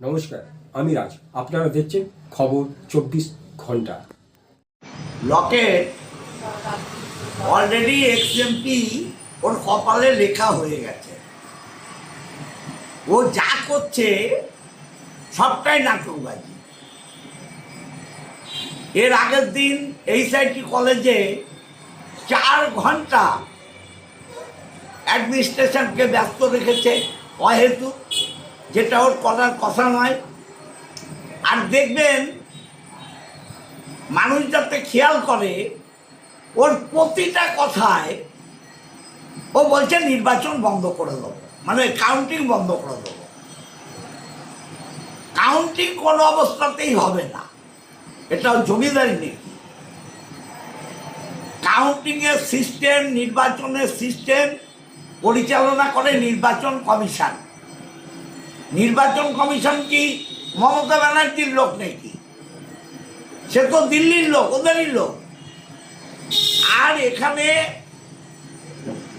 নমস্কার, আমি রাজ। আপনারা দেখছেন খবর চব্বিশ ঘণ্টা। লকেট অলরেডি এক্সএমপি ওর কপালে লেখা হয়ে গেছে। ও যা করছে, সবটাই নাটকবাজি। এর আগের দিন এইচআইটি কলেজে চার ঘণ্টা অ্যাডমিনিস্ট্রেশনকে ব্যস্ত রেখেছে অহেতু যেটা ওর করার কথা নয়। আর দেখবেন, মানুষ যাতে খেয়াল করে, ওর প্রতিটা কথায় ও বলছে নির্বাচন বন্ধ করে দেবো। মানে কাউন্টিং বন্ধ করে দেবো। কাউন্টিং কোনো অবস্থাতেই হবে না। এটা জমিদারি নেই কাউন্টিংয়ের সিস্টেম নির্বাচনের সিস্টেম পরিচালনা করে নির্বাচন কমিশন। নির্বাচন কমিশন কি? মমতা ব্যানার্জির লোক নাকি? সে তো দিল্লির লোক, ওদেরই লোক। আর এখানে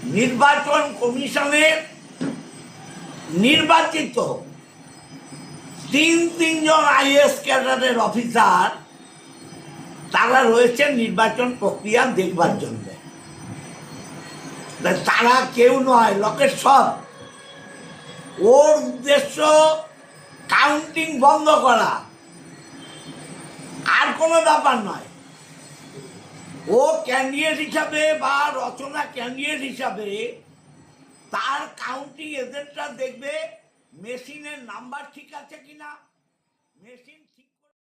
নির্বাচন কমিশনের নির্বাচিত তিন, তিনজন আইএস ক্যাডারের অফিসার, তারা রয়েছেন নির্বাচন প্রক্রিয়া দেখবার জন্য। তারা কেউ নয়, লোকের সব। ওর উদ্দেশ্য কাউন্টিং বন্ধ করা। আর কোনো ব্যাপার নয়। ও ক্যান্ডিডেট হিসাবে বা রচনা ক্যান্ডিডেট হিসাবে তার কাউন্টিং এজেন্টরা দেখবে মেশিনের নাম্বার ঠিক আছে কিনা। মেশিন